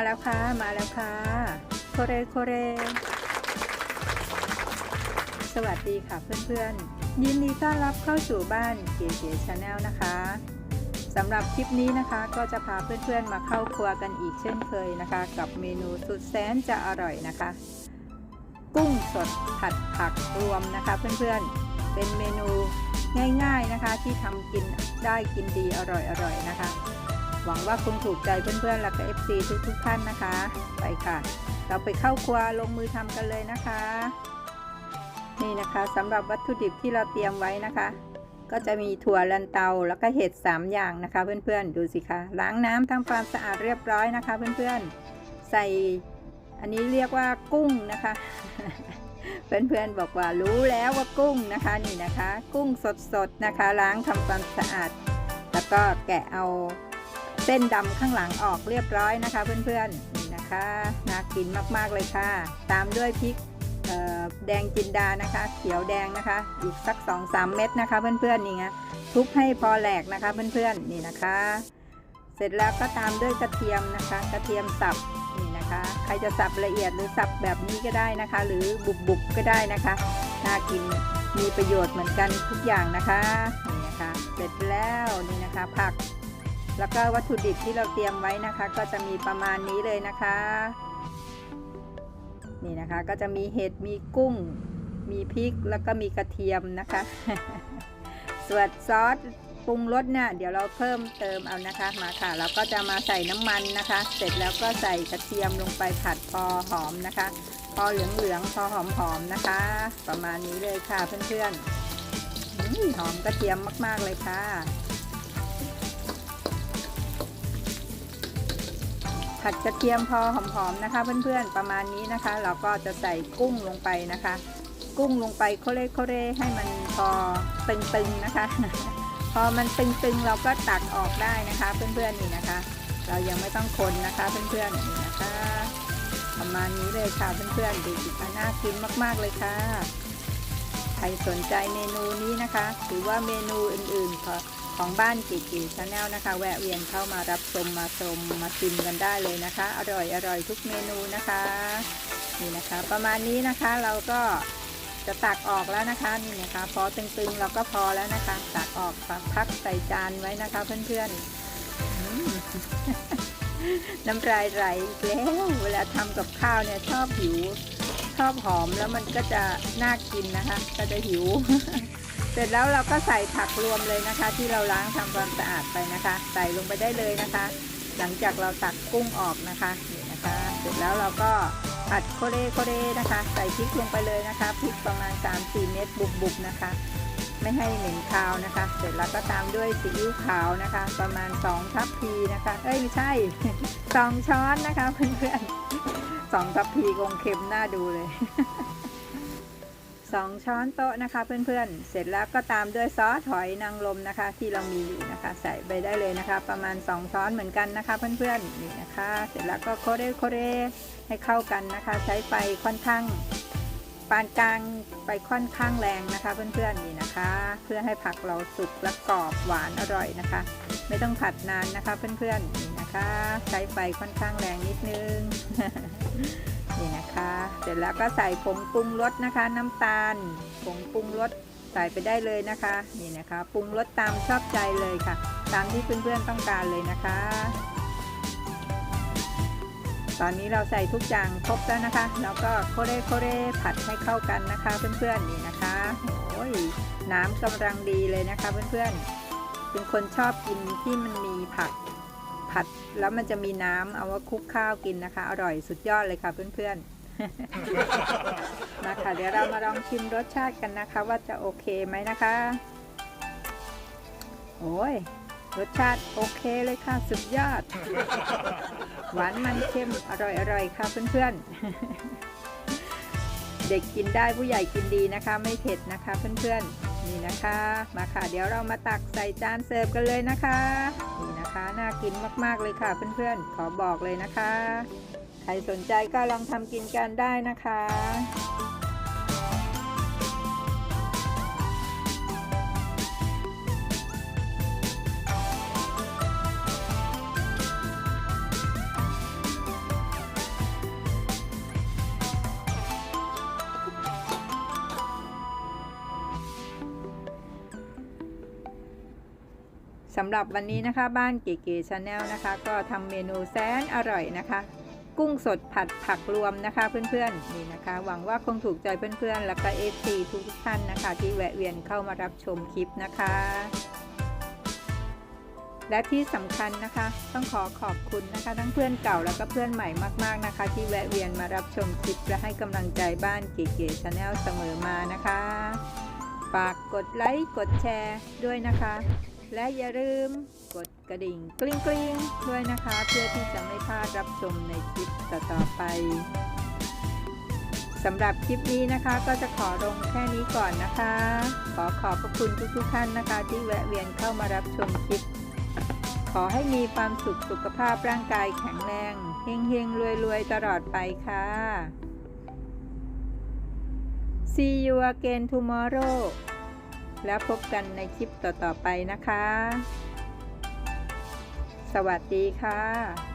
มาแล้วค่ะ มาแล้วค่ะ โคเร โคเร สวัสดีค่ะเพื่อนๆ ยินดีต้อนรับเข้าสู่บ้านเก๋ๆชาแนลนะคะสำหรับคลิปนี้นะคะก็จะพาเพื่อนๆมาเข้าครัวกันอีกเช่นเคยนะคะ กับเมนูสุดแสนจะอร่อยนะคะ กุ้งสดผัดผักรวมนะคะ เพื่อนๆ เป็นเมนูง่ายๆนะคะที่ทำกินได้กินดีอร่อยๆนะคะ หวังว่าคุณถูกใจเพื่อนๆและก็ FC ทุกๆท่านนะคะ ไปค่ะ เราไปเข้าครัวลงมือทำกันเลยนะคะ นี่นะคะสำหรับวัตถุดิบที่เราเตรียมไว้นะคะ ก็จะมีถั่วลันเตาแล้วก็เห็ด 3 อย่างนะคะ เพื่อนๆ ดูสิคะล้างน้ำทำความสะอาดเรียบร้อยนะคะ เพื่อนๆ ใส่อันนี้เรียกว่ากุ้งนะคะเพื่อนๆบอกว่ารู้แล้วว่ากุ้งนะคะนี่นะคะ กุ้งสดๆนะคะ ล้างทำความสะอาด แล้วก็แกะเอา เส้นดำข้างหลังออกเรียบร้อยนะคะ เพื่อนๆนี่นะคะน่ากินมากๆเลยค่ะ ตามด้วยพริกแดงจินดานะคะ เขียวแดงนะคะ อีกสัก 2-3 เม็ดนะคะ เพื่อนๆนี่ไงทุบให้พอแหลกนะคะเพื่อนๆนี่นะคะ เสร็จแล้วก็ตามด้วยกระเทียมนะคะ กระเทียมสับนี่นะคะ ใครจะสับละเอียดหรือสับแบบนี้ก็ได้นะคะ หรือบุบๆก็ได้นะคะน่ากินมีประโยชน์เหมือนกันทุกอย่างนะคะนี่นะคะ เสร็จแล้วนี่นะคะผัก แล้วก็วัตถุดิบที่เราเตรียมไว้นะคะ ก็จะมีประมาณนี้เลยนะคะ นี่นะคะก็จะมีเห็ดมีกุ้ง มีพริกแล้วก็มีกระเทียมนะคะ ส่วนซอสปรุงรสเนี่ยเดี๋ยวเราเพิ่มเติมเอานะคะมาค่ะแล้วก็จะมาใส่น้ำมันนะคะ เสร็จแล้วก็ใส่กระเทียมลงไปผัดพอหอมนะคะ พอเหลืองๆพอหอมๆนะคะ ประมาณนี้เลยค่ะเพื่อนๆหอมกระเทียมมากๆเลยค่ะ ผัดกระเทียมพอหอมๆนะคะ เพื่อนๆประมาณนี้นะคะ เราก็จะใส่กุ้งลงไปนะคะ กุ้งลงไปโคเรโคเรให้มันพอตึงๆนะคะ พอมันตึงๆเราก็ตักออกได้นะคะ เพื่อนๆนี่นะคะ เรายังไม่ต้องคนนะคะ เพื่อนๆนี่นะคะ ประมาณนี้เลยค่ะเพื่อนๆดูสิคะน่ากินมากๆเลยค่ะใครสนใจเมนูนี้นะคะ หรือว่าเมนูอื่นๆขอ ของบ้านกีกีชาแนลนะคะ แวะเวียนเข้ามารับชมมาชมมาชิมกันได้เลยนะคะ อร่อยอร่อยทุกเมนูนะคะ นี่นะคะ ประมาณนี้นะคะเราก็จะตักออกแล้วนะคะนี่นะคะพอตึงๆเราก็พอแล้วนะคะ ตักออกพักใส่จานไว้นะคะ เพื่อนๆน้ำลายไหลอีกแล้วเวลาทำกับข้าวเนี่ยชอบหิวชอบหอมแล้วมันก็จะน่ากินนะคะ ก็จะหิว สร็จแล้วเราก็ใส่ผักรวมเลยนะคะ ที่เราล้างทำความสะอาดไปนะคะ ใส่ลงไปได้เลยนะคะ หลังจากเราตักกุ้งออกนะคะนี่นะคะ เสร็จแล้วเราก็ผัดโคเรโคเรนะคะ ใส่พริกลงไปเลยนะคะพริกประมาณ 3-4 เม็ดบุบๆนะคะ ไม่ให้เหม็นคาวนะคะ เสร็จแล้วก็ตามด้วยซีอิ๊วขาวนะคะ ประมาณ 2 ทัพพีนะคะ เอ้ยไม่ใช่ 2 ช้อนนะคะเพื่อนๆสองทัพพีคงเค็มน่าดูเลย สองช้อนโต๊ะนะคะเพื่อนๆ เสร็จแล้วก็ตามด้วยซอสหอยนางรมนะคะ ที่เรามีอยู่นะคะ ใส่ไปได้เลยนะคะ ประมาณ 2 ช้อนเหมือนกันนะคะเพื่อนๆนี่นะคะ เสร็จแล้วก็โคเรโคเรให้เข้ากันนะคะ ใช้ไฟค่อนข้างปานกลางไปค่อนข้างแรงนะคะ เพื่อนๆนี่นะคะ เพื่อให้ผักเราสุกและกรอบหวานอร่อยนะคะ ไม่ต้องผัดนานนะคะเพื่อนๆ นะคะ ใช้ไฟค่อนข้างแรงนิดนึง นี่นะคะ เสร็จแล้วก็ใส่ผงปรุงรสนะคะ น้ำตาลผงปรุงรสใส่ไปได้เลยนะคะ นี่นะคะปรุงรสตามชอบใจเลยค่ะ ตามที่เพื่อนๆต้องการเลยนะคะ ตอนนี้เราใส่ทุกอย่างครบแล้วนะคะ แล้วก็โคเรโคเรผัดให้เข้ากันนะคะ เพื่อนๆนี่นะคะโอ้ยน้ำกำลังดีเลยนะคะ เพื่อนๆเป็นคนชอบกินที่มันมีผัก ผัดแล้วมันจะมีน้ำเอาว่าคลุกข้าวกินนะคะ อร่อยสุดยอดเลยค่ะเพื่อนๆมาค่ะเดี๋ยวเรามาลองชิมรสชาติกันนะคะ ว่าจะโอเคไหมนะคะโอ้ยรสชาติโอเคเลยค่ะสุดยอด หวานมันเค็มอร่อยอร่อยค่ะเพื่อนๆ ด็กกินได้ผู้ใหญ่กินดีนะคะ ไม่เผ็ดนะคะเพื่อนๆนี่นะคะ มาค่ะ เดี๋ยวเรามาตักใส่จานเสิร์ฟกันเลยนะคะนี่นะคะน่ากินมากๆเลยค่ะเพื่อนๆ ขอบอกเลยนะคะ ใครสนใจก็ลองทำกินกันได้นะคะ สำหรับวันนี้นะคะบ้านเก๋ๆชาแนลนะคะ ก็ทำเมนูแสนอร่อยนะคะ กุ้งสดผัดผักรวมนะคะเพื่อนๆนี่นะคะ หวังว่าคงถูกใจเพื่อนๆ แล้วก็เอฟซีทุกท่านนะคะ ที่แวะเวียนเข้ามารับชมคลิปนะคะ และที่สำคัญนะคะ ต้องขอขอบคุณนะคะ ทั้งเพื่อนเก่าแล้วก็เพื่อนใหม่มากๆนะคะ ที่แวะเวียนมารับชมคลิปและให้กำลังใจบ้านเก๋ๆชาแนลเสมอมานะคะฝากกดไลค์กดแชร์ด้วยนะคะ และอย่าลืมกดกระดิ่งกริ๊งกริ๊งด้วยนะคะ เพื่อที่จะไม่พลาดรับชมในคลิปต่อๆไปสำหรับคลิปนี้นะคะก็จะขอลงแค่นี้ก่อนนะคะ ขอขอบพระคุณทุกๆท่านนะคะ ที่แวะเวียนเข้ามารับชมคลิป ขอให้มีความสุขสุขภาพร่างกายแข็งแรงเฮงเฮงรวยรวยๆตลอดไปค่ะ See you again tomorrow แล้วพบกันในคลิปต่อๆไปนะคะ สวัสดีค่ะ